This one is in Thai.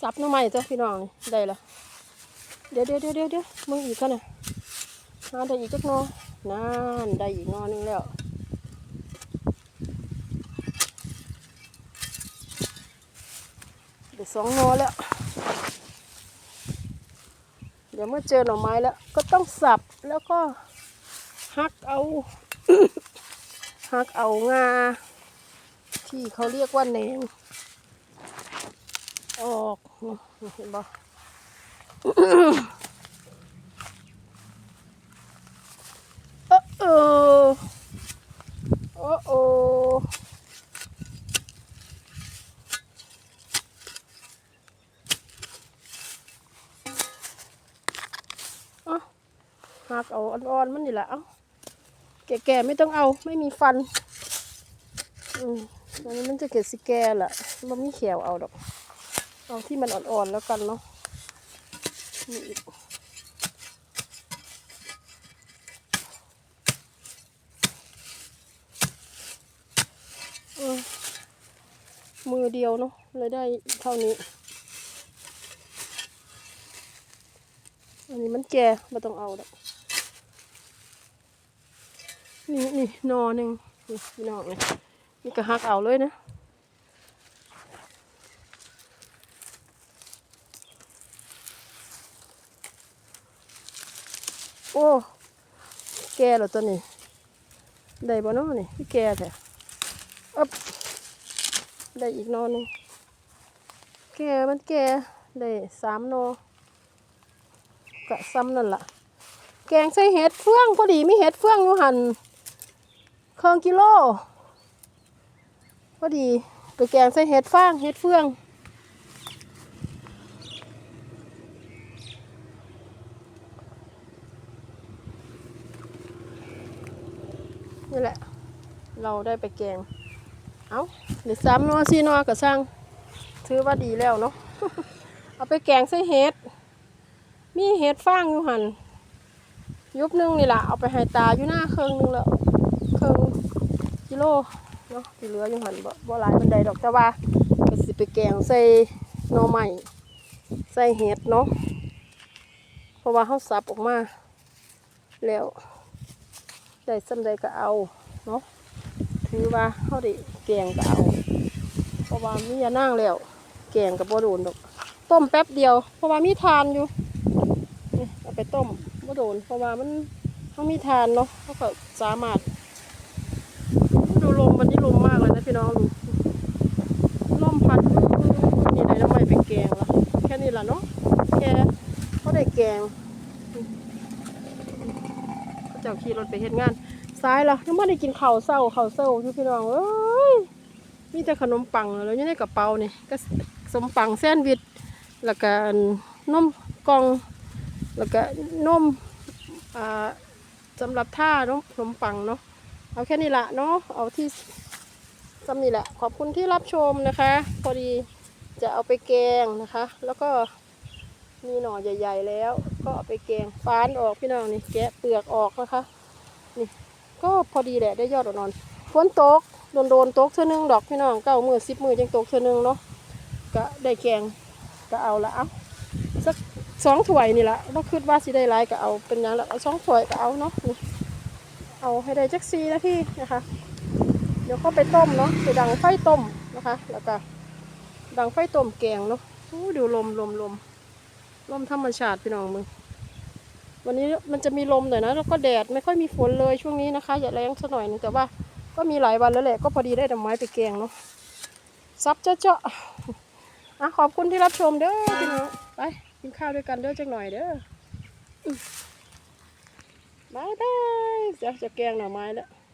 สับหน้ำใหม่จ้ะพี่น้องนี่ได้ละเดี๋ยวเดี๋ยวเดี๋ยวเดี๋ยวเดี๋ยวมึงอีกกันนะหาได้อีกจักนอนั่นได้อีกนอหนึงแล้วได้สองนอแล้ว เดี๋ยวเมื่อเจอหน่อไม้แล้ว ก็ต้องสับแล้วก็หักเอาหักเอางา ที่เขาเรียกว่าแหนงออก นี่เห็นบ่โอ้โอโอ้โอเอาหักเอาอ่อนๆมันนี่แหละเอาแก่ๆไม่ต้องเอาไม่มีฟัน อืมอันนี้มันจะเกิดสิแก่ละมันไม่เขียวเอาดอก เอาที่มันอ่อนๆแล้วกันเนาะนี่อีกมือเดียวเนาะเลยได้เท่านี้ อันนี้มันแก่ไม่ต้องเอาดอกนี่นี่หนอหนึ่งนี่นองเนี่ยนี่ก็หักเอาเลยนะ อ้แก่แล้วตัวนี้ได้บ่เนาะนี่พี่แก่แท้อ๊บได้อีกนอหนึงแก่มันแก่ได้สามนอกะซ้ำนั่นล่ะ แกงใส่เห็ดเฟืองพอดีมีเห็ดเฟืองอยู่หันเครื่องกิโลพอดีไปแกงใส่เห็ดฟางเห็ดเฟือง นี่แหละ เราได้ไปแกง เอาเดี๋ยวซ้ำนัวซีนัวกับช่างถือว่าดีแล้วเนาะเอาไปแกงใส่เห็ด มีเห็ดฟางอยู่หัน ยุบหนึงนี่แหละเอาไปให้ตาอยู่หน้าเครื่องหนึงแล้วเครื่องกิโลเนาะที่เหลืออยู่หันบ่บ่หลายบันไดดอกแต่ว่าก็สิไปแกงใส่หน่อไม้ใส่เห็ดเนาะเพราะว่าเขาสับออกมาแล้ว ได้สำใดก็เอาเนาะถือว่าเขาได้แกงก็เอา เพราะว่ามียานั่งแล้ว แกงกับบ่โดนดอก ต้มแป๊บเดียว เพราะว่ามีทานอยู่นี่เอาไปต้มบ่โดน เพราะว่ามันเขามีทานเนาะเขาก็สามารถดูลมวันนี้ลมมากเลยนะพี่น้องดูลมพัดนี่ได้น้ำใหม่ไปแกงละแค่นี้ละเนาะแค่เขาได้แกง เจ้าขี่รถไปเฮ็ดงานซ้ายละยังไม่ได้กินข้าวเศร้าข้าวเศร้าอยู่พี่น้องเอ้ยมีแต่ขนมปังแล้วอยู่ในกระเป๋านี่ก็สมปังแซนด์วิชแล้วก็นมกองแล้วก็นมอ่าสำหรับท่าเนาะขนมปังเนาะเอาแค่นี้ละเนาะเอาที่สำนี่แหละ ขอบคุณที่รับชมนะคะ พอดีจะเอาไปแกงนะคะ แล้วก็มีหน่อใหญ่ ๆ แล้ว ก็เอาไปแกงฟานออกพี่น้องนี่แกะเปลือกออกนะคะนี่ก็พอดีแหละได้ยอดอ่อนๆฝนตกโดนโดนตกเท่านึงดอกพี่น้องเก้ามือสิบมือยังตกเท่านึงเนาะก็ได้แกงก็เอาละเอาสักสองถ้วยนี่ละเราคิดว่าสิได้หลายก็เอาเป็นหยังละเอาสองถ้วยก็เอาเนาะนี่เอาให้ได้จักซีนาทีนะคะ เดี๋ยวก็ไปต้มเนาะไปดังไฟต้มนะคะ แล้วก็ดังไฟต้มแกงเนาะดูลมลมลม ลมธรรมชาติพี่น้องมึงวันนี้มันจะมีลมหน่อยนะ แล้วก็แดดไม่ค่อยมีฝนเลยช่วงนี้นะคะ อย่าแรงซะหน่อยนึงแต่ว่าก็มีหลายวันแล้วแหละก็พอดีได้ดอกไม้ไปแกงเนาะซับเจาะเจาะอะขอบคุณที่รับชมเด้อพี่น้องไปกินข้าวด้วยกันเด้อจักหน่อยเด้อบายบายจะจะแกงหน่อไม้แล้ว